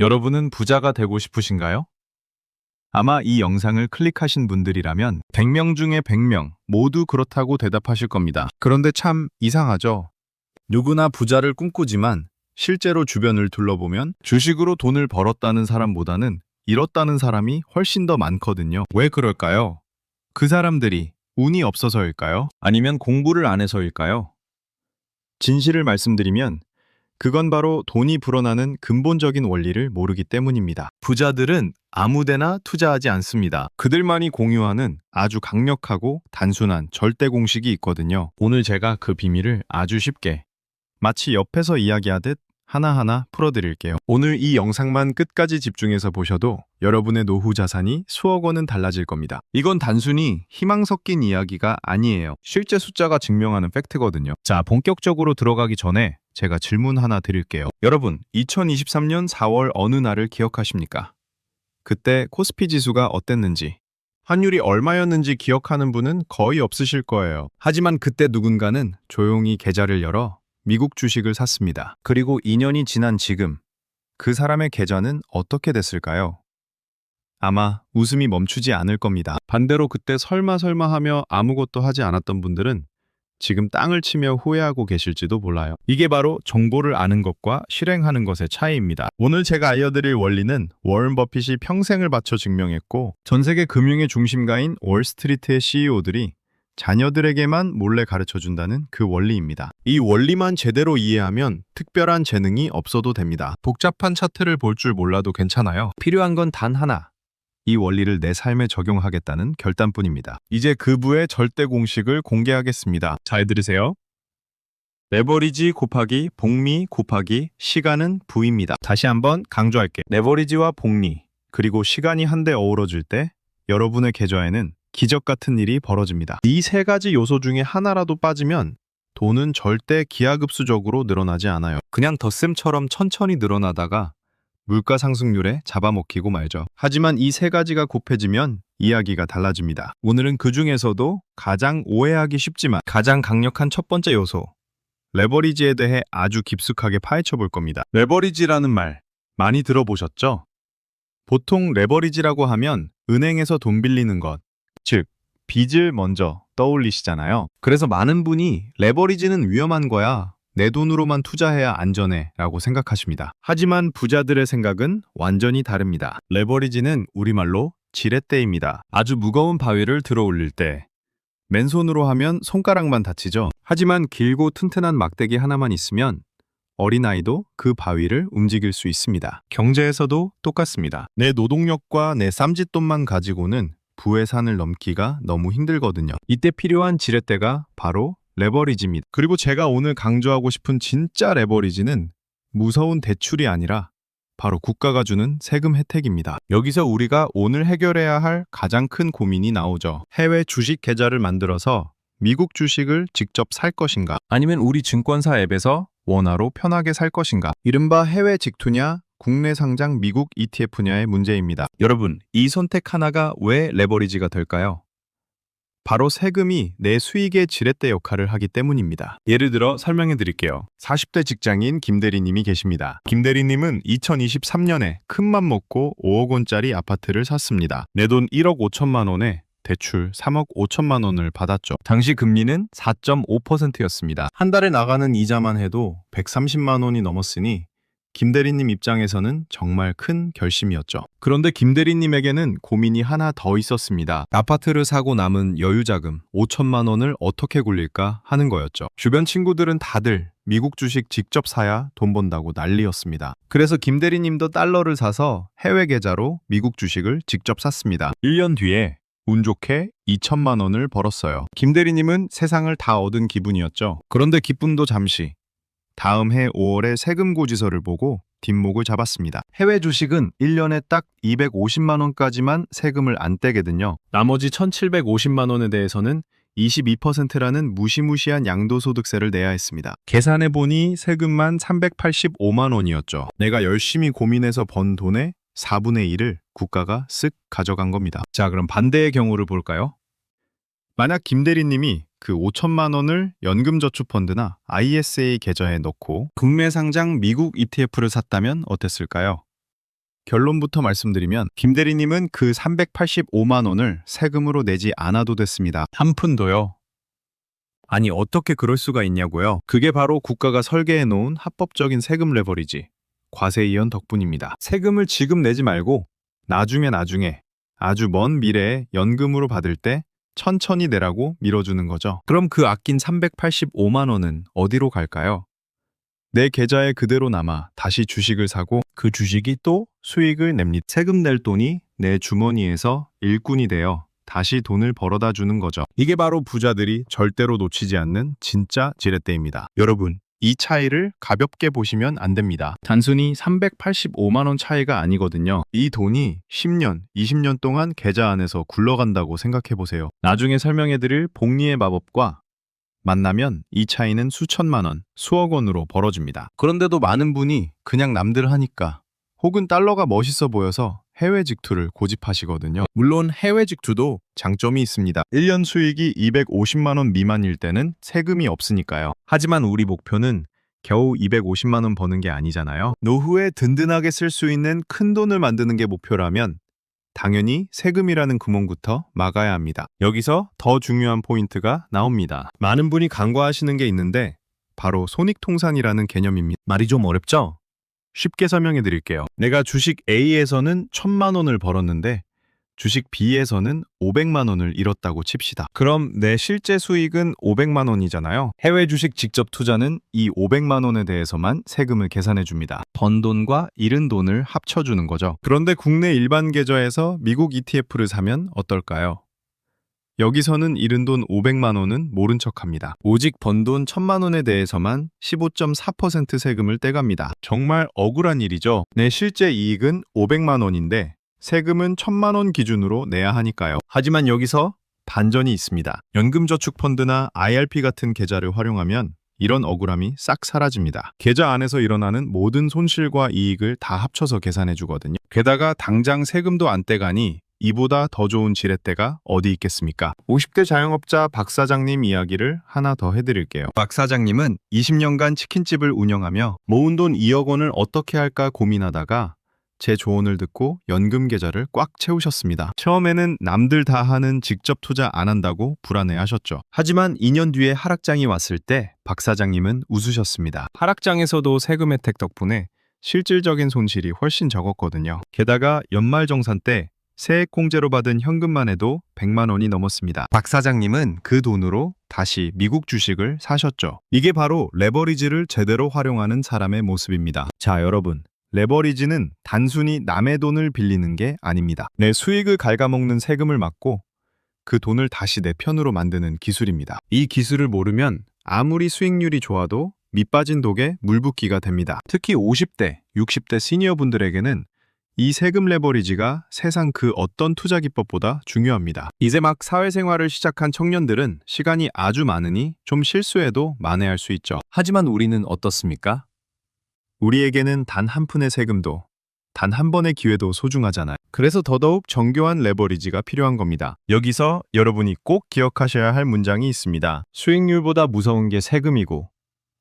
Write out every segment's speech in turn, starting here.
여러분은 부자가 되고 싶으신가요? 아마 이 영상을 클릭하신 분들이라면 100명 중에 100명 모두 그렇다고 대답하실 겁니다. 그런데 참 이상하죠. 누구나 부자를 꿈꾸지만 실제로 주변을 둘러보면 주식으로 돈을 벌었다는 사람보다는 잃었다는 사람이 훨씬 더 많거든요. 왜 그럴까요? 그 사람들이 운이 없어서일까요? 아니면 공부를 안 해서일까요? 진실을 말씀드리면 그건 바로 돈이 불어나는 근본적인 원리를 모르기 때문입니다. 부자들은 아무데나 투자하지 않습니다. 그들만이 공유하는 아주 강력하고 단순한 절대 공식이 있거든요. 오늘 제가 그 비밀을 아주 쉽게 마치 옆에서 이야기하듯 하나하나 풀어드릴게요. 오늘 이 영상만 끝까지 집중해서 보셔도 여러분의 노후 자산이 수억 원은 달라질 겁니다. 이건 단순히 희망 섞인 이야기가 아니에요. 실제 숫자가 증명하는 팩트거든요. 자, 본격적으로 들어가기 전에 제가 질문 하나 드릴게요. 여러분, 2023년 4월 어느 날을 기억하십니까? 그때 코스피 지수가 어땠는지, 환율이 얼마였는지 기억하는 분은 거의 없으실 거예요. 하지만 그때 누군가는 조용히 계좌를 열어 미국 주식을 샀습니다. 그리고 2년이 지난 지금 그 사람의 계좌는 어떻게 됐을까요? 아마 웃음이 멈추지 않을 겁니다. 반대로 그때 설마 설마 하며 아무것도 하지 않았던 분들은 지금 땅을 치며 후회하고 계실지도 몰라요. 이게 바로 정보를 아는 것과 실행하는 것의 차이입니다. 오늘 제가 알려드릴 원리는 워런 버핏이 평생을 바쳐 증명했고 전 세계 금융의 중심가인 월스트리트의 CEO들이 자녀들에게만 몰래 가르쳐 준다는 그 원리입니다. 이 원리만 제대로 이해하면 특별한 재능이 없어도 됩니다. 복잡한 차트를 볼 줄 몰라도 괜찮아요. 필요한 건 단 하나. 이 원리를 내 삶에 적용하겠다는 결단뿐입니다. 이제 그 부의 절대 공식을 공개하겠습니다. 잘 들으세요. 레버리지 곱하기 복리 곱하기 시간은 부입니다. 다시 한번 강조할게. 레버리지와 복리 그리고 시간이 한데 어우러질 때 여러분의 계좌에는 기적 같은 일이 벌어집니다. 이 세 가지 요소 중에 하나라도 빠지면 돈은 절대 기하급수적으로 늘어나지 않아요. 그냥 덧셈처럼 천천히 늘어나다가 물가 상승률에 잡아먹히고 말죠. 하지만 이 세 가지가 곱해지면 이야기가 달라집니다. 오늘은 그 중에서도 가장 오해하기 쉽지만 가장 강력한 첫 번째 요소, 레버리지에 대해 아주 깊숙하게 파헤쳐 볼 겁니다. 레버리지라는 말 많이 들어보셨죠? 보통 레버리지라고 하면 은행에서 돈 빌리는 것, 즉, 빚을 먼저 떠올리시잖아요. 그래서 많은 분이 레버리지는 위험한 거야. 내 돈으로만 투자해야 안전해 라고 생각하십니다. 하지만 부자들의 생각은 완전히 다릅니다. 레버리지는 우리말로 지렛대입니다. 아주 무거운 바위를 들어 올릴 때 맨손으로 하면 손가락만 다치죠. 하지만 길고 튼튼한 막대기 하나만 있으면 어린아이도 그 바위를 움직일 수 있습니다. 경제에서도 똑같습니다. 내 노동력과 내 쌈짓돈만 가지고는 부의 산을 넘기가 너무 힘들거든요. 이때 필요한 지렛대가 바로 레버리지입니다. 그리고 제가 오늘 강조하고 싶은 진짜 레버리지는 무서운 대출이 아니라 바로 국가가 주는 세금 혜택입니다. 여기서 우리가 오늘 해결해야 할 가장 큰 고민이 나오죠. 해외 주식 계좌를 만들어서 미국 주식을 직접 살 것인가? 아니면 우리 증권사 앱에서 원화로 편하게 살 것인가? 이른바 해외 직투냐, 국내 상장 미국 ETF냐의 문제입니다. 여러분, 이 선택 하나가 왜 레버리지가 될까요? 바로 세금이 내 수익의 지렛대 역할을 하기 때문입니다. 예를 들어 설명해 드릴게요. 40대 직장인 김대리님이 계십니다. 김대리님은 2023년에 큰맘 먹고 5억 원짜리 아파트를 샀습니다. 내 돈 1억 5천만 원에 대출 3억 5천만 원을 받았죠. 당시 금리는 4.5%였습니다. 한 달에 나가는 이자만 해도 130만 원이 넘었으니 김 대리님 입장에서는 정말 큰 결심이었죠. 그런데 김 대리님에게는 고민이 하나 더 있었습니다. 아파트를 사고 남은 여유자금 5천만 원을 어떻게 굴릴까 하는 거였죠. 주변 친구들은 다들 미국 주식 직접 사야 돈 번다고 난리였습니다. 그래서 김 대리님도 달러를 사서 해외 계좌로 미국 주식을 직접 샀습니다. 1년 뒤에 운 좋게 2천만 원을 벌었어요. 김 대리님은 세상을 다 얻은 기분이었죠. 그런데 기쁨도 잠시. 다음 해 5월에 세금 고지서를 보고 뒷목을 잡았습니다. 해외 주식은 1년에 딱 250만 원까지만 세금을 안 떼거든요. 나머지 1,750만 원에 대해서는 22%라는 무시무시한 양도소득세를 내야 했습니다. 계산해 보니 세금만 385만 원이었죠. 내가 열심히 고민해서 번 돈의 4분의 1을 국가가 쓱 가져간 겁니다. 자, 그럼 반대의 경우를 볼까요? 만약 김 대리님이 그 5천만 원을 연금저축펀드나 ISA 계좌에 넣고 국내 상장 미국 ETF를 샀다면 어땠을까요? 결론부터 말씀드리면 김 대리님은 그 385만 원을 세금으로 내지 않아도 됐습니다. 한 푼도요. 아니 어떻게 그럴 수가 있냐고요? 그게 바로 국가가 설계해 놓은 합법적인 세금 레버리지 과세 이연 덕분입니다. 세금을 지금 내지 말고 나중에 나중에 아주 먼 미래에 연금으로 받을 때 천천히 내라고 밀어주는 거죠. 그럼 그 아낀 385만 원은 어디로 갈까요? 내 계좌에 그대로 남아 다시 주식을 사고 그 주식이 또 수익을 냅니다. 세금 낼 돈이 내 주머니에서 일꾼이 되어 다시 돈을 벌어다 주는 거죠. 이게 바로 부자들이 절대로 놓치지 않는 진짜 지렛대입니다. 여러분, 이 차이를 가볍게 보시면 안 됩니다. 단순히 385만 원 차이가 아니거든요. 이 돈이 10년, 20년 동안 계좌 안에서 굴러간다고 생각해 보세요. 나중에 설명해 드릴 복리의 마법과 만나면 이 차이는 수천만 원, 수억 원으로 벌어집니다. 그런데도 많은 분이 그냥 남들 하니까 혹은 달러가 멋있어 보여서 해외 직투를 고집하시거든요. 물론 해외 직투도 장점이 있습니다. 1년 수익이 250만 원 미만일 때는 세금이 없으니까요. 하지만 우리 목표는 겨우 250만 원 버는 게 아니잖아요. 노후에 든든하게 쓸 수 있는 큰 돈을 만드는 게 목표라면 당연히 세금이라는 구멍부터 막아야 합니다. 여기서 더 중요한 포인트가 나옵니다. 많은 분이 간과하시는 게 있는데 바로 손익통산이라는 개념입니다. 말이 좀 어렵죠? 쉽게 설명해 드릴게요. 내가 주식 A에서는 1000만 원을 벌었는데 주식 B에서는 500만 원을 잃었다고 칩시다. 그럼 내 실제 수익은 500만 원이잖아요. 해외 주식 직접 투자는 이 500만 원에 대해서만 세금을 계산해 줍니다. 번 돈과 잃은 돈을 합쳐 주는 거죠. 그런데 국내 일반 계좌에서 미국 ETF를 사면 어떨까요? 여기서는 잃은 돈 500만 원은 모른 척합니다. 오직 번 돈 1000만 원에 대해서만 15.4% 세금을 떼갑니다. 정말 억울한 일이죠. 내 실제 이익은 500만 원인데 세금은 1000만 원 기준으로 내야 하니까요. 하지만 여기서 반전이 있습니다. 연금저축펀드나 IRP 같은 계좌를 활용하면 이런 억울함이 싹 사라집니다. 계좌 안에서 일어나는 모든 손실과 이익을 다 합쳐서 계산해 주거든요. 게다가 당장 세금도 안 떼가니 이보다 더 좋은 지렛대가 어디 있겠습니까? 50대 자영업자 박 사장님 이야기를 하나 더 해드릴게요. 박 사장님은 20년간 치킨집을 운영하며 모은 돈 2억 원을 어떻게 할까 고민하다가 제 조언을 듣고 연금 계좌를 꽉 채우셨습니다. 처음에는 남들 다 하는 직접 투자 안 한다고 불안해하셨죠. 하지만 2년 뒤에 하락장이 왔을 때 박 사장님은 웃으셨습니다. 하락장에서도 세금 혜택 덕분에 실질적인 손실이 훨씬 적었거든요. 게다가 연말정산 때 세액 공제로 받은 현금만 해도 100만 원이 넘었습니다. 박 사장님은 그 돈으로 다시 미국 주식을 사셨죠. 이게 바로 레버리지를 제대로 활용하는 사람의 모습입니다. 자, 여러분. 레버리지는 단순히 남의 돈을 빌리는 게 아닙니다. 내 수익을 갉아먹는 세금을 막고 그 돈을 다시 내 편으로 만드는 기술입니다. 이 기술을 모르면 아무리 수익률이 좋아도 밑빠진 독에 물 붓기가 됩니다. 특히 50대, 60대 시니어 분들에게는 이 세금 레버리지가 세상 그 어떤 투자 기법보다 중요합니다. 이제 막 사회생활을 시작한 청년들은 시간이 아주 많으니 좀 실수해도 만회할 수 있죠. 하지만 우리는 어떻습니까? 우리에게는 단 한 푼의 세금도 단 한 번의 기회도 소중하잖아요. 그래서 더더욱 정교한 레버리지가 필요한 겁니다. 여기서 여러분이 꼭 기억하셔야 할 문장이 있습니다. 수익률보다 무서운 게 세금이고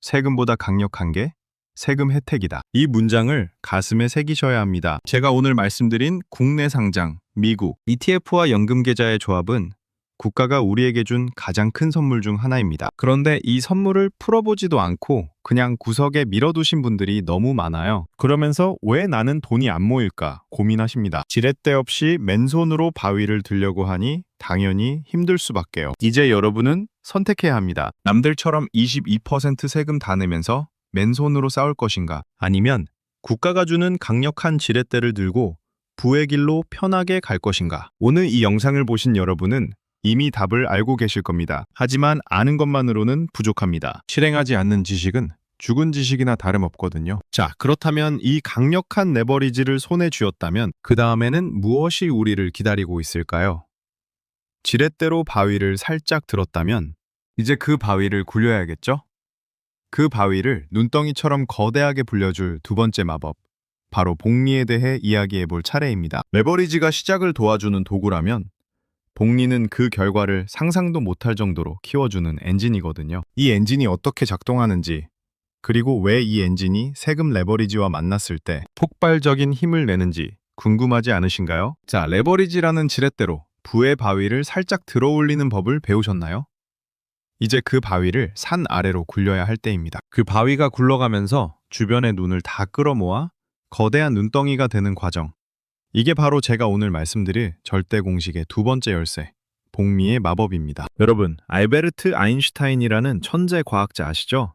세금보다 강력한 게 세금 혜택이다. 이 문장을 가슴에 새기셔야 합니다. 제가 오늘 말씀드린 국내 상장, 미국, ETF와 연금 계좌의 조합은 국가가 우리에게 준 가장 큰 선물 중 하나입니다. 그런데 이 선물을 풀어보지도 않고 그냥 구석에 밀어두신 분들이 너무 많아요. 그러면서 왜 나는 돈이 안 모일까 고민하십니다. 지렛대 없이 맨손으로 바위를 들려고 하니 당연히 힘들 수밖에요. 이제 여러분은 선택해야 합니다. 남들처럼 22% 세금 다 내면서 맨손으로 싸울 것인가? 아니면 국가가 주는 강력한 지렛대를 들고 부의 길로 편하게 갈 것인가? 오늘 이 영상을 보신 여러분은 이미 답을 알고 계실 겁니다. 하지만 아는 것만으로는 부족합니다. 실행하지 않는 지식은 죽은 지식이나 다름없거든요. 자, 그렇다면 이 강력한 레버리지를 손에 쥐었다면 그 다음에는 무엇이 우리를 기다리고 있을까요? 지렛대로 바위를 살짝 들었다면 이제 그 바위를 굴려야겠죠? 그 바위를 눈덩이처럼 거대하게 불려줄 두 번째 마법. 바로 복리에 대해 이야기해 볼 차례입니다. 레버리지가 시작을 도와주는 도구라면 복리는 그 결과를 상상도 못할 정도로 키워주는 엔진이거든요. 이 엔진이 어떻게 작동하는지 그리고 왜 이 엔진이 세금 레버리지와 만났을 때 폭발적인 힘을 내는지 궁금하지 않으신가요? 자, 레버리지라는 지렛대로 부의 바위를 살짝 들어 올리는 법을 배우셨나요? 이제 그 바위를 산 아래로 굴려야 할 때입니다. 그 바위가 굴러가면서 주변의 눈을 다 끌어모아 거대한 눈덩이가 되는 과정. 이게 바로 제가 오늘 말씀드릴 절대 공식의 두 번째 열쇠, 복미의 마법입니다. 여러분, 알베르트 아인슈타인이라는 천재 과학자 아시죠?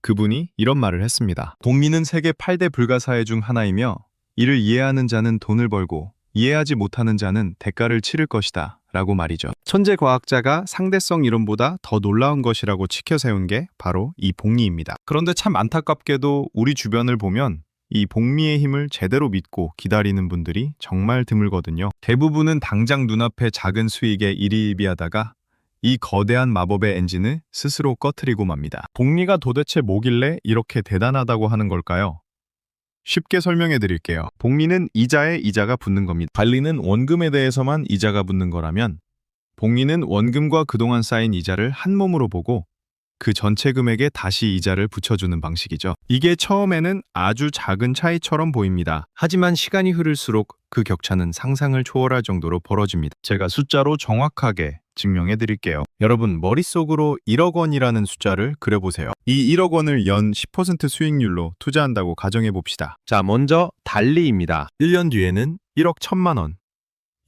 그분이 이런 말을 했습니다. 복미는 세계 8대 불가사의 중 하나이며 이를 이해하는 자는 돈을 벌고 이해하지 못하는 자는 대가를 치를 것이다. 라고 말이죠. 천재 과학자가 상대성 이론보다 더 놀라운 것이라고 치켜세운 게 바로 이 복리입니다. 그런데 참 안타깝게도 우리 주변을 보면 이 복리의 힘을 제대로 믿고 기다리는 분들이 정말 드물거든요. 대부분은 당장 눈앞의 작은 수익에 일희일비하다가 이 거대한 마법의 엔진을 스스로 꺼트리고 맙니다. 복리가 도대체 뭐길래 이렇게 대단하다고 하는 걸까요? 쉽게 설명해 드릴게요. 복리는 이자에 이자가 붙는 겁니다. 관리는 원금에 대해서만 이자가 붙는 거라면 복리는 원금과 그동안 쌓인 이자를 한 몸으로 보고 그 전체 금액에 다시 이자를 붙여주는 방식이죠. 이게 처음에는 아주 작은 차이처럼 보입니다. 하지만 시간이 흐를수록 그 격차는 상상을 초월할 정도로 벌어집니다. 제가 숫자로 정확하게 증명해 드릴게요. 여러분, 머릿속으로 1억 원이라는 숫자를 그려보세요. 이 1억 원을 연 10% 수익률로 투자한다고 가정해 봅시다. 자, 먼저 달리입니다. 1년 뒤에는 1억 1천만 원.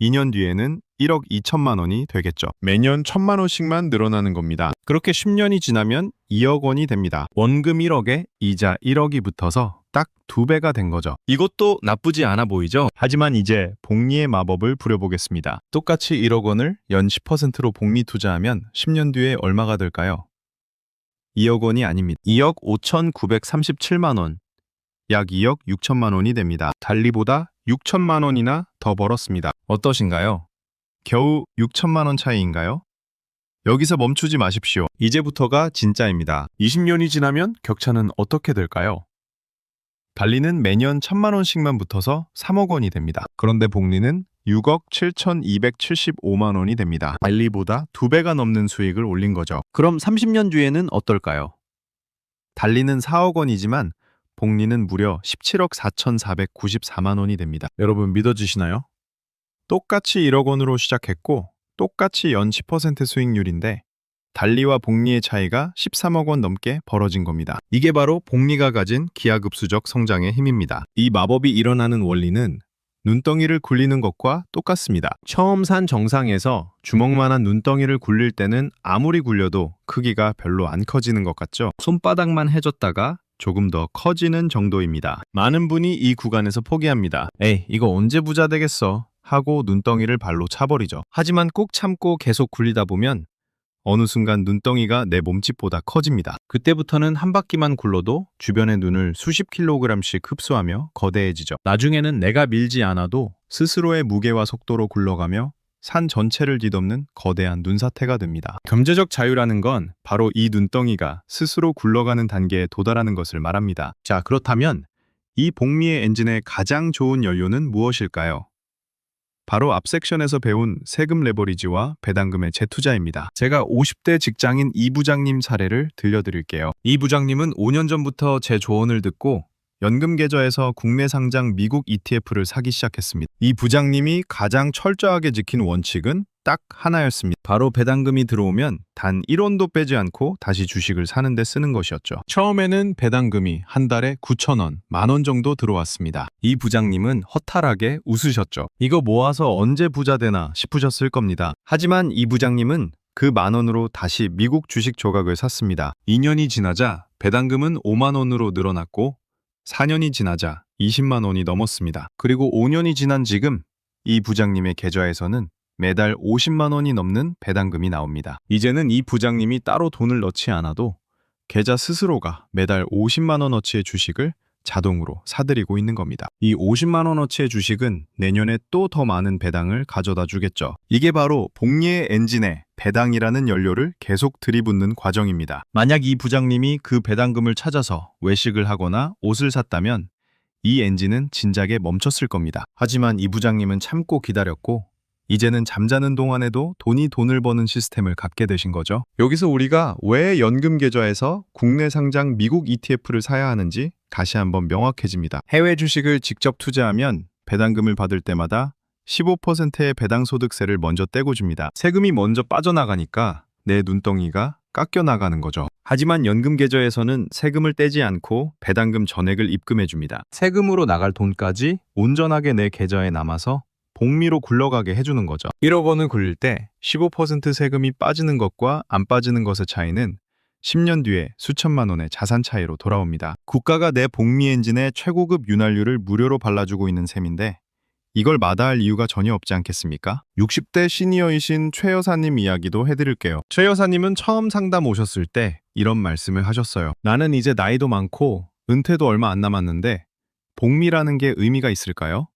2년 뒤에는 1억 2천만 원이 되겠죠. 매년 1천만 원씩만 늘어나는 겁니다. 그렇게 10년이 지나면 2억 원이 됩니다. 원금 1억에 이자 1억이 붙어서 딱 두 배가 된 거죠. 이것도 나쁘지 않아 보이죠? 하지만 이제 복리의 마법을 부려보겠습니다. 똑같이 1억 원을 연 10%로 복리 투자하면 10년 뒤에 얼마가 될까요? 2억 원이 아닙니다. 2억 5,937만 원. 약 2억 6천만 원이 됩니다. 달리보다 6천만 원이나 더 벌었습니다. 어떠신가요? 겨우 6천만 원 차이인가요? 여기서 멈추지 마십시오. 이제부터가 진짜입니다. 20년이 지나면 격차는 어떻게 될까요? 달리는 매년 천만 원씩만 붙어서 3억 원이 됩니다. 그런데 복리는 6억 7,275만 원이 됩니다. 달리보다 두 배가 넘는 수익을 올린 거죠. 그럼 30년 뒤에는 어떨까요? 달리는 4억 원이지만 복리는 무려 17억 4,494만 원이 됩니다. 여러분 믿어지시나요? 똑같이 1억 원으로 시작했고 똑같이 연 10% 수익률인데 달리와 복리의 차이가 13억 원 넘게 벌어진 겁니다. 이게 바로 복리가 가진 기하급수적 성장의 힘입니다. 이 마법이 일어나는 원리는 눈덩이를 굴리는 것과 똑같습니다. 처음 산 정상에서 주먹만한 눈덩이를 굴릴 때는 아무리 굴려도 크기가 별로 안 커지는 것 같죠? 손바닥만 해줬다가 조금 더 커지는 정도입니다. 많은 분이 이 구간에서 포기합니다. 에이, 이거 언제 부자 되겠어? 하고 눈덩이를 발로 차버리죠. 하지만 꼭 참고 계속 굴리다 보면 어느 순간 눈덩이가 내 몸집보다 커집니다. 그때부터는 한 바퀴만 굴러도 주변의 눈을 수십 킬로그램씩 흡수하며 거대해지죠. 나중에는 내가 밀지 않아도 스스로의 무게와 속도로 굴러가며 산 전체를 뒤덮는 거대한 눈사태가 됩니다. 경제적 자유라는 건 바로 이 눈덩이가 스스로 굴러가는 단계에 도달하는 것을 말합니다. 자, 그렇다면 이 복미의 엔진의 가장 좋은 연료는 무엇일까요? 바로 앞 섹션에서 배운 세금 레버리지와 배당금의 재투자입니다. 제가 50대 직장인 이 부장님 사례를 들려드릴게요. 이 부장님은 5년 전부터 제 조언을 듣고 연금 계좌에서 국내 상장 미국 ETF를 사기 시작했습니다. 이 부장님이 가장 철저하게 지킨 원칙은 딱 하나였습니다. 바로 배당금이 들어오면 단 1원도 빼지 않고 다시 주식을 사는 데 쓰는 것이었죠. 처음에는 배당금이 한 달에 9천원, 만원 정도 들어왔습니다. 이 부장님은 허탈하게 웃으셨죠. 이거 모아서 언제 부자 되나 싶으셨을 겁니다. 하지만 이 부장님은 그 만원으로 다시 미국 주식 조각을 샀습니다. 2년이 지나자 배당금은 5만 원으로 늘어났고 4년이 지나자 20만 원이 넘었습니다. 그리고 5년이 지난 지금 이 부장님의 계좌에서는 매달 50만 원이 넘는 배당금이 나옵니다. 이제는 이 부장님이 따로 돈을 넣지 않아도 계좌 스스로가 매달 50만 원어치의 주식을 자동으로 사들이고 있는 겁니다. 이 50만 원어치의 주식은 내년에 또 더 많은 배당을 가져다 주겠죠. 이게 바로 복리의 엔진에 배당이라는 연료를 계속 들이붓는 과정입니다. 만약 이 부장님이 그 배당금을 찾아서 외식을 하거나 옷을 샀다면 이 엔진은 진작에 멈췄을 겁니다. 하지만 이 부장님은 참고 기다렸고 이제는 잠자는 동안에도 돈이 돈을 버는 시스템을 갖게 되신 거죠. 여기서 우리가 왜 연금 계좌에서 국내 상장 미국 ETF를 사야 하는지 다시 한번 명확해집니다. 해외 주식을 직접 투자하면 배당금을 받을 때마다 15%의 배당 소득세를 먼저 떼고 줍니다. 세금이 먼저 빠져나가니까 내 눈덩이가 깎여 나가는 거죠. 하지만 연금 계좌에서는 세금을 떼지 않고 배당금 전액을 입금해 줍니다. 세금으로 나갈 돈까지 온전하게 내 계좌에 남아서 복리로 굴러가게 해주는 거죠. 1억 원을 굴릴 때 15% 세금이 빠지는 것과 안 빠지는 것의 차이는 10년 뒤에 수천만 원의 자산 차이로 돌아옵니다. 국가가 내 복리 엔진에 최고급 윤활유를 무료로 발라주고 있는 셈인데 이걸 마다할 이유가 전혀 없지 않겠습니까? 60대 시니어이신 최 여사님 이야기도 해드릴게요. 최 여사님은 처음 상담 오셨을 때 이런 말씀을 하셨어요. 나는 이제 나이도 많고 은퇴도 얼마 안 남았는데 복리라는 게 의미가 있을까요?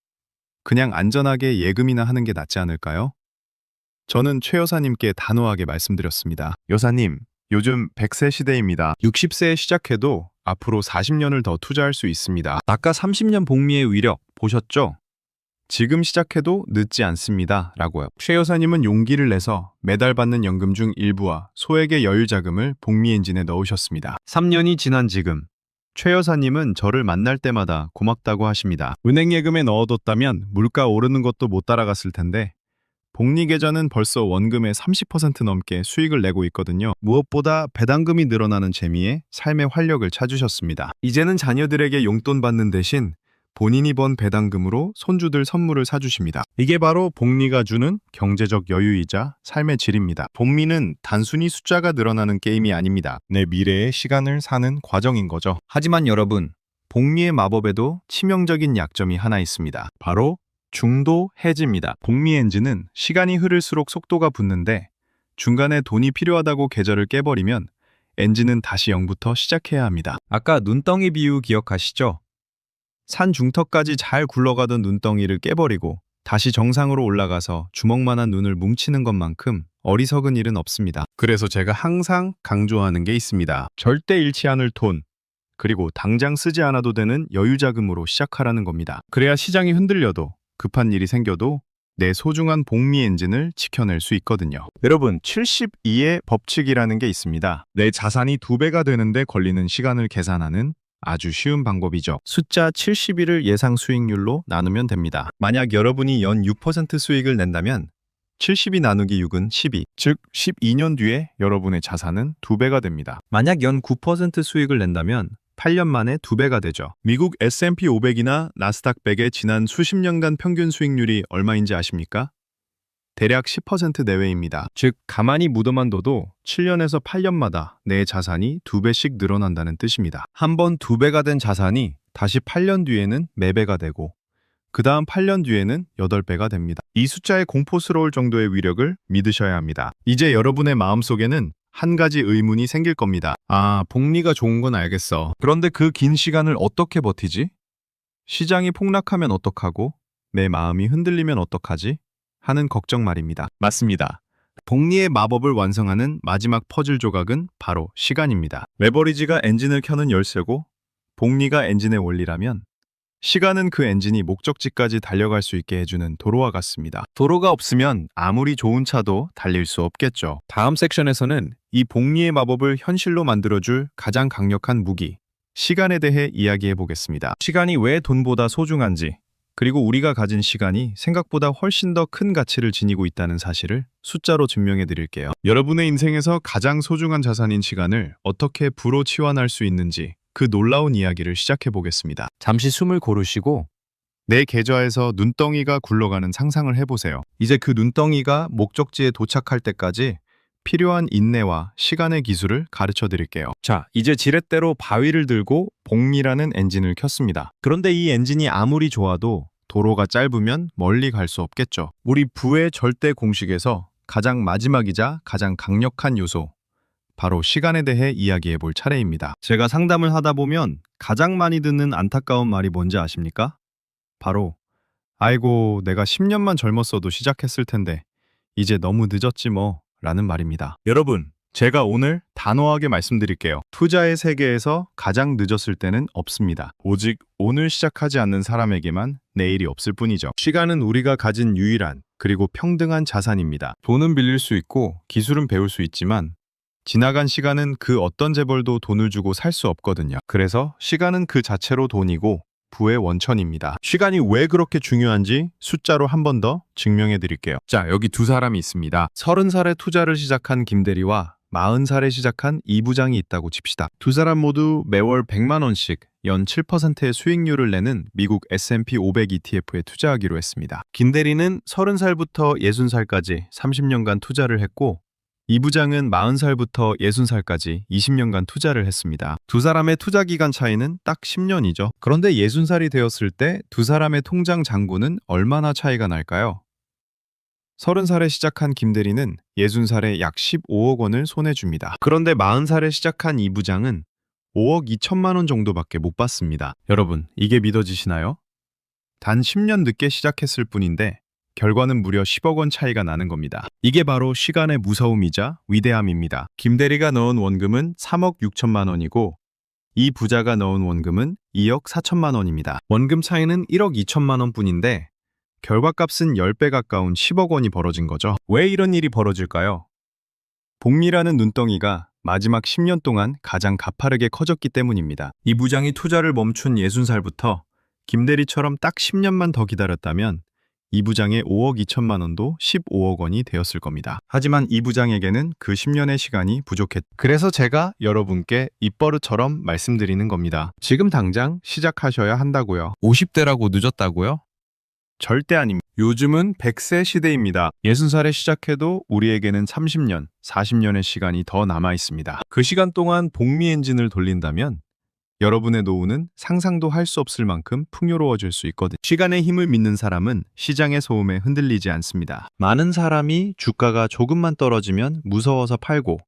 그냥 안전하게 예금이나 하는 게 낫지 않을까요? 저는 최 여사님께 단호하게 말씀드렸습니다. 여사님, 요즘 100세 시대입니다. 60세에 시작해도 앞으로 40년을 더 투자할 수 있습니다. 아까 30년 복리의 위력 보셨죠? 지금 시작해도 늦지 않습니다. 라고요. 최 여사님은 용기를 내서 매달 받는 연금 중 일부와 소액의 여유 자금을 복리 엔진에 넣으셨습니다. 3년이 지난 지금 최 여사님은 저를 만날 때마다 고맙다고 하십니다. 은행 예금에 넣어뒀다면 물가 오르는 것도 못 따라갔을 텐데 복리 계좌는 벌써 원금의 30% 넘게 수익을 내고 있거든요. 무엇보다 배당금이 늘어나는 재미에 삶의 활력을 찾으셨습니다. 이제는 자녀들에게 용돈 받는 대신 본인이 번 배당금으로 손주들 선물을 사주십니다. 이게 바로 복리가 주는 경제적 여유이자 삶의 질입니다. 복리는 단순히 숫자가 늘어나는 게임이 아닙니다. 내 미래의 시간을 사는 과정인 거죠. 하지만 여러분, 복리의 마법에도 치명적인 약점이 하나 있습니다. 바로 중도 해지입니다. 복리 엔진은 시간이 흐를수록 속도가 붙는데 중간에 돈이 필요하다고 계절을 깨버리면 엔진은 다시 0부터 시작해야 합니다. 아까 눈덩이 비유 기억하시죠? 산 중턱까지 잘 굴러가던 눈덩이를 깨버리고 다시 정상으로 올라가서 주먹만한 눈을 뭉치는 것만큼 어리석은 일은 없습니다. 그래서 제가 항상 강조하는 게 있습니다. 절대 잃지 않을 돈, 그리고 당장 쓰지 않아도 되는 여유 자금으로 시작하라는 겁니다. 그래야 시장이 흔들려도 급한 일이 생겨도 내 소중한 복리 엔진을 지켜낼 수 있거든요. 여러분, 72의 법칙이라는 게 있습니다. 내 자산이 두 배가 되는데 걸리는 시간을 계산하는 아주 쉬운 방법이죠. 숫자 71을 예상 수익률로 나누면 됩니다. 만약 여러분이 연 6% 수익을 낸다면 70이 나누기 6은 12, 즉 12년 뒤에 여러분의 자산은 두배가 됩니다. 만약 연 9% 수익을 낸다면 8년 만에 두배가 되죠. 미국 S&P 500이나 나스닥 100의 지난 수십 년간 평균 수익률이 얼마인지 아십니까? 대략 10% 내외입니다. 즉, 가만히 묻어만 둬도 7년에서 8년마다 내 자산이 두배씩 늘어난다는 뜻입니다. 한번 두배가 된 자산이 다시 8년 뒤에는 매배가 되고 그 다음 8년 뒤에는 8배가 됩니다. 이 숫자에 공포스러울 정도의 위력을 믿으셔야 합니다. 이제 여러분의 마음속에는 한 가지 의문이 생길 겁니다. 아, 복리가 좋은 건 알겠어. 그런데 그 긴 시간을 어떻게 버티지? 시장이 폭락하면 어떡하고 내 마음이 흔들리면 어떡하지? 하는 걱정 말입니다. 맞습니다. 복리의 마법을 완성하는 마지막 퍼즐 조각은 바로 시간입니다. 레버리지가 엔진을 켜는 열쇠고 복리가 엔진의 원리라면 시간은 그 엔진이 목적지까지 달려갈 수 있게 해주는 도로와 같습니다. 도로가 없으면 아무리 좋은 차도 달릴 수 없겠죠. 다음 섹션에서는 이 복리의 마법을 현실로 만들어줄 가장 강력한 무기, 시간에 대해 이야기해 보겠습니다. 시간이 왜 돈보다 소중한지, 그리고 우리가 가진 시간이 생각보다 훨씬 더 큰 가치를 지니고 있다는 사실을 숫자로 증명해 드릴게요. 여러분의 인생에서 가장 소중한 자산인 시간을 어떻게 부로 치환할 수 있는지 그 놀라운 이야기를 시작해 보겠습니다. 잠시 숨을 고르시고 내 계좌에서 눈덩이가 굴러가는 상상을 해보세요. 이제 그 눈덩이가 목적지에 도착할 때까지 필요한 인내와 시간의 기술을 가르쳐 드릴게요. 자, 이제 지렛대로 바위를 들고 복리라는 엔진을 켰습니다. 그런데 이 엔진이 아무리 좋아도 도로가 짧으면 멀리 갈 수 없겠죠. 우리 부의 절대 공식에서 가장 마지막이자 가장 강력한 요소, 바로 시간에 대해 이야기해 볼 차례입니다. 제가 상담을 하다 보면 가장 많이 듣는 안타까운 말이 뭔지 아십니까? 바로 아이고 내가 10년만 젊었어도 시작했을 텐데 이제 너무 늦었지 뭐 라는 말입니다. 여러분, 제가 오늘 단호하게 말씀드릴게요. 투자의 세계에서 가장 늦었을 때는 없습니다. 오직 오늘 시작하지 않는 사람에게만 내일이 없을 뿐이죠. 시간은 우리가 가진 유일한 그리고 평등한 자산입니다. 돈은 빌릴 수 있고 기술은 배울 수 있지만 지나간 시간은 그 어떤 재벌도 돈을 주고 살 수 없거든요. 그래서 시간은 그 자체로 돈이고 부의 원천입니다. 시간이 왜 그렇게 중요한지 숫자로 한 번 더 증명해 드릴게요. 자, 여기 두 사람이 있습니다. 30살에 투자를 시작한 김대리와 40살에 시작한 이 부장이 있다고 칩시다. 두 사람 모두 매월 100만 원씩 연 7%의 수익률을 내는 미국 S&P 500 ETF에 투자하기로 했습니다. 김 대리는 30살부터 60살까지 30년간 투자를 했고 이 부장은 40살부터 60살까지 20년간 투자를 했습니다. 두 사람의 투자 기간 차이는 딱 10년이죠. 그런데 60살이 되었을 때 두 사람의 통장 잔고는 얼마나 차이가 날까요? 30살에 시작한 김대리는 60살에 약 15억 원을 손에 줍니다. 그런데 40살에 시작한 이 부장은 5억 2천만 원 정도밖에 못 받습니다. 여러분, 이게 믿어지시나요? 단 10년 늦게 시작했을 뿐인데 결과는 무려 10억 원 차이가 나는 겁니다. 이게 바로 시간의 무서움이자 위대함입니다. 김대리가 넣은 원금은 3억 6천만 원이고 이 부자가 넣은 원금은 2억 4천만 원입니다. 원금 차이는 1억 2천만 원 뿐인데 결과값은 10배 가까운 10억 원이 벌어진 거죠. 왜 이런 일이 벌어질까요? 복리라는 눈덩이가 마지막 10년 동안 가장 가파르게 커졌기 때문입니다. 이 부장이 투자를 멈춘 60살부터 김대리처럼 딱 10년만 더 기다렸다면 이 부장의 5억 2천만 원도 15억 원이 되었을 겁니다. 하지만 이 부장에게는 그 10년의 시간이 부족했. 그래서 제가 여러분께 입버릇처럼 말씀드리는 겁니다. 지금 당장 시작하셔야 한다고요. 50대라고 늦었다고요? 절대 아닙니다. 요즘은 100세 시대입니다. 60살에 시작해도 우리에게는 30년, 40년의 시간이 더 남아 있습니다. 그 시간 동안 복리 엔진을 돌린다면 여러분의 노후는 상상도 할 수 없을 만큼 풍요로워질 수 있거든요. 시간의 힘을 믿는 사람은 시장의 소음에 흔들리지 않습니다. 많은 사람이 주가가 조금만 떨어지면 무서워서 팔고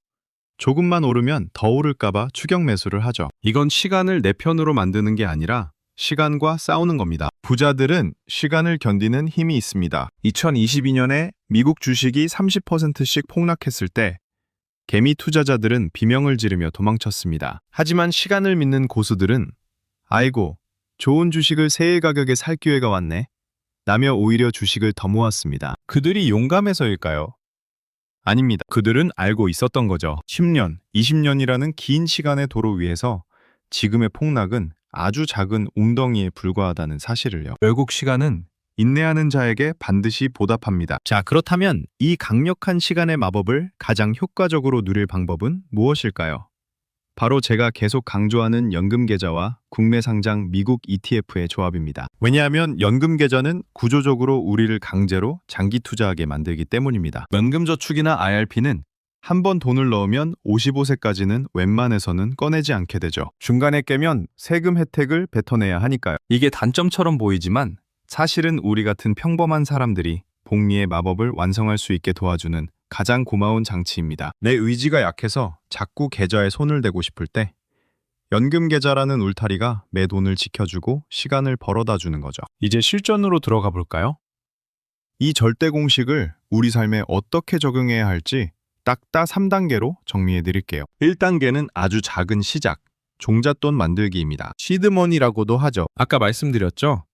조금만 오르면 더 오를까봐 추격 매수를 하죠. 이건 시간을 내 편으로 만드는 게 아니라 시간과 싸우는 겁니다. 부자들은 시간을 견디는 힘이 있습니다. 2022년에 미국 주식이 30%씩 폭락했을 때 개미 투자자들은 비명을 지르며 도망쳤습니다. 하지만 시간을 믿는 고수들은 아이고, 좋은 주식을 세일 가격에 살 기회가 왔네. 라며 오히려 주식을 더 모았습니다. 그들이 용감해서일까요? 아닙니다. 그들은 알고 있었던 거죠. 10년, 20년이라는 긴 시간의 도로 위에서 지금의 폭락은 아주 작은 웅덩이에 불과하다는 사실을요. 결국 시간은 인내하는 자에게 반드시 보답합니다. 자, 그렇다면 이 강력한 시간의 마법을 가장 효과적으로 누릴 방법은 무엇일까요? 바로 제가 계속 강조하는 연금 계좌와 국내 상장 미국 ETF의 조합입니다. 왜냐하면 연금 계좌는 구조적으로 우리를 강제로 장기 투자하게 만들기 때문입니다. 연금 저축이나 IRP는 한 번 돈을 넣으면 55세까지는 웬만해서는 꺼내지 않게 되죠. 중간에 깨면 세금 혜택을 뱉어내야 하니까요. 이게 단점처럼 보이지만 사실은 우리 같은 평범한 사람들이 복리의 마법을 완성할 수 있게 도와주는 가장 고마운 장치입니다. 내 의지가 약해서 자꾸 계좌에 손을 대고 싶을 때 연금 계좌라는 울타리가 내 돈을 지켜주고 시간을 벌어다 주는 거죠. 이제 실전으로 들어가 볼까요? 이 절대 공식을 우리 삶에 어떻게 적용해야 할지 딱딱 3단계로 정리해 드릴게요. 1단계는 아주 작은 시작, 종잣돈 만들기입니다. 시드머니라고도 하죠. 아까 말씀드렸죠?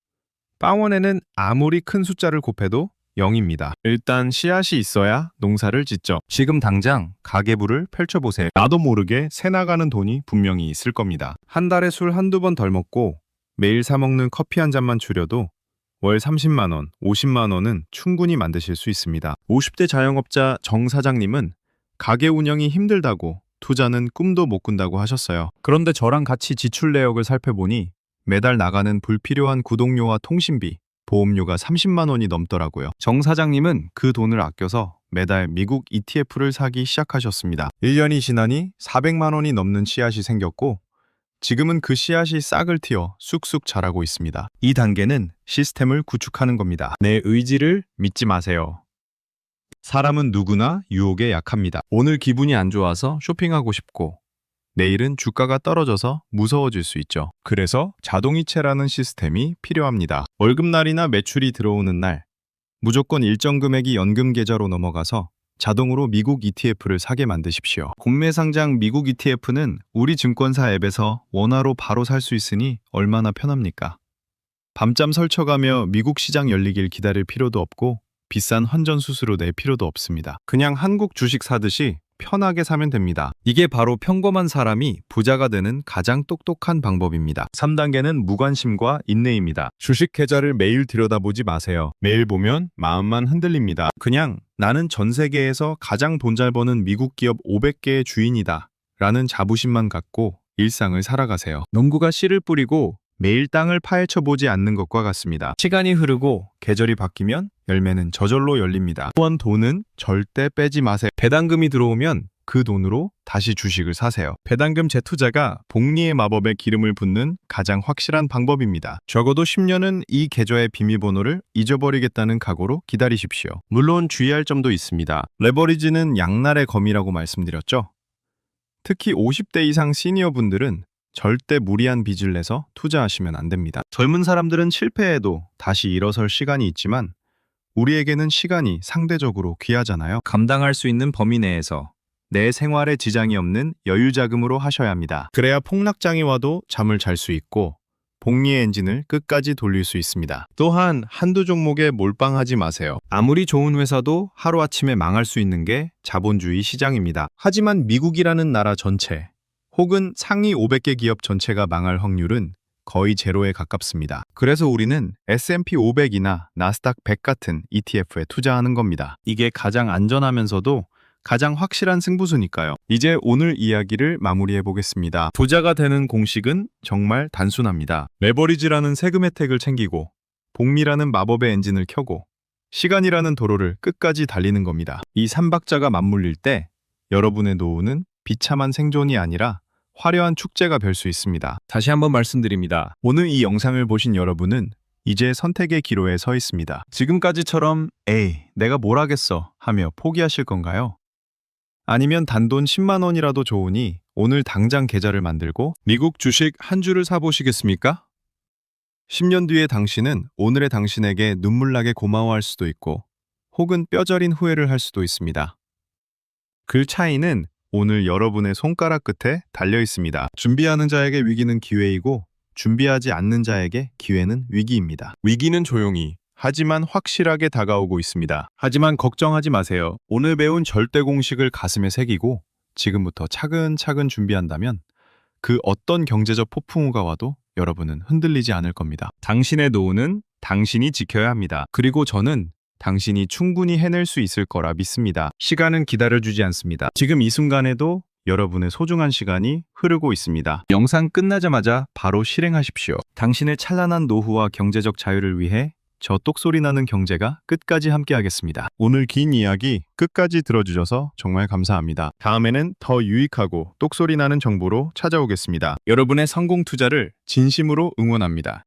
빵원에는 아무리 큰 숫자를 곱해도 0입니다. 일단 씨앗이 있어야 농사를 짓죠. 지금 당장 가계부를 펼쳐보세요. 나도 모르게 새 나가는 돈이 분명히 있을 겁니다. 한 달에 술 한두 번 덜 먹고 매일 사 먹는 커피 한 잔만 줄여도 월 30만 원, 50만 원은 충분히 만드실 수 있습니다. 50대 자영업자 정 사장님은 가게 운영이 힘들다고 투자는 꿈도 못 꾼다고 하셨어요. 그런데 저랑 같이 지출 내역을 살펴보니 매달 나가는 불필요한 구독료와 통신비, 보험료가 30만 원이 넘더라고요. 정 사장님은 그 돈을 아껴서 매달 미국 ETF를 사기 시작하셨습니다. 1년이 지나니 400만 원이 넘는 씨앗이 생겼고 지금은 그 씨앗이 싹을 틔어 쑥쑥 자라고 있습니다. 이 단계는 시스템을 구축하는 겁니다. 내 의지를 믿지 마세요. 사람은 누구나 유혹에 약합니다. 오늘 기분이 안 좋아서 쇼핑하고 싶고 내일은 주가가 떨어져서 무서워질 수 있죠. 그래서 자동이체라는 시스템이 필요합니다. 월급날이나 매출이 들어오는 날 무조건 일정 금액이 연금 계좌로 넘어가서 자동으로 미국 ETF를 사게 만드십시오. 국내 상장 미국 ETF는 우리 증권사 앱에서 원화로 바로 살 수 있으니 얼마나 편합니까? 밤잠 설쳐가며 미국 시장 열리길 기다릴 필요도 없고 비싼 환전 수수료 낼 필요도 없습니다. 그냥 한국 주식 사듯이 편하게 사면 됩니다. 이게 바로 평범한 사람이 부자가 되는 가장 똑똑한 방법입니다. 3단계는 무관심과 인내입니다. 주식 계좌를 매일 들여다보지 마세요. 매일 보면 마음만 흔들립니다. 그냥 나는 전 세계에서 가장 돈 잘 버는 미국 기업 500개의 주인이다. 라는 자부심만 갖고 일상을 살아가세요. 농구가 씨를 뿌리고 매일 땅을 파헤쳐 보지 않는 것과 같습니다. 시간이 흐르고 계절이 바뀌면 열매는 저절로 열립니다. 또한 돈은 절대 빼지 마세요. 배당금이 들어오면 그 돈으로 다시 주식을 사세요. 배당금 재투자가 복리의 마법에 기름을 붓는 가장 확실한 방법입니다. 적어도 10년은 이 계좌의 비밀번호를 잊어버리겠다는 각오로 기다리십시오. 물론 주의할 점도 있습니다. 레버리지는 양날의 검이라고 말씀드렸죠. 특히 50대 이상 시니어 분들은 절대 무리한 빚을 내서 투자하시면 안 됩니다. 젊은 사람들은 실패해도 다시 일어설 시간이 있지만 우리에게는 시간이 상대적으로 귀하잖아요. 감당할 수 있는 범위 내에서 내 생활에 지장이 없는 여유 자금으로 하셔야 합니다. 그래야 폭락장이 와도 잠을 잘 수 있고 복리의 엔진을 끝까지 돌릴 수 있습니다. 또한 한두 종목에 몰빵하지 마세요. 아무리 좋은 회사도 하루아침에 망할 수 있는 게 자본주의 시장입니다. 하지만 미국이라는 나라 전체 혹은 상위 500개 기업 전체가 망할 확률은 거의 제로에 가깝습니다. 그래서 우리는 S&P 500이나 나스닥 100 같은 ETF에 투자하는 겁니다. 이게 가장 안전하면서도 가장 확실한 승부수니까요. 이제 오늘 이야기를 마무리해 보겠습니다. 부자가 되는 공식은 정말 단순합니다. 레버리지라는 세금 혜택을 챙기고 복리라는 마법의 엔진을 켜고 시간이라는 도로를 끝까지 달리는 겁니다. 이 삼박자가 맞물릴 때 여러분의 노후는 비참한 생존이 아니라 화려한 축제가 될수 있습니다. 다시 한번 말씀드립니다. 오늘 이 영상을 보신 여러분은 이제 선택의 기로에 서 있습니다. 지금까지처럼 에이, 내가 뭘 하겠어 하며 포기하실 건가요? 아니면 단돈 10만 원이라도 좋으니 오늘 당장 계좌를 만들고 미국 주식 한 주를 사보시겠습니까? 10년 뒤의 당신은 오늘의 당신에게 눈물나게 고마워할 수도 있고 혹은 뼈저린 후회를 할 수도 있습니다. 그 차이는 오늘 여러분의 손가락 끝에 달려 있습니다. 준비하는 자에게 위기는 기회이고 준비하지 않는 자에게 기회는 위기입니다. 위기는 조용히 하지만 확실하게 다가오고 있습니다. 하지만 걱정하지 마세요. 오늘 배운 절대 공식을 가슴에 새기고 지금부터 차근차근 준비한다면 그 어떤 경제적 폭풍우가 와도 여러분은 흔들리지 않을 겁니다. 당신의 노후는 당신이 지켜야 합니다. 그리고 저는 당신이 충분히 해낼 수 있을 거라 믿습니다. 시간은 기다려주지 않습니다. 지금 이 순간에도 여러분의 소중한 시간이 흐르고 있습니다. 영상 끝나자마자 바로 실행하십시오. 당신의 찬란한 노후와 경제적 자유를 위해 저 똑소리 나는 경제가 끝까지 함께하겠습니다. 오늘 긴 이야기 끝까지 들어주셔서 정말 감사합니다. 다음에는 더 유익하고 똑소리 나는 정보로 찾아오겠습니다. 여러분의 성공 투자를 진심으로 응원합니다.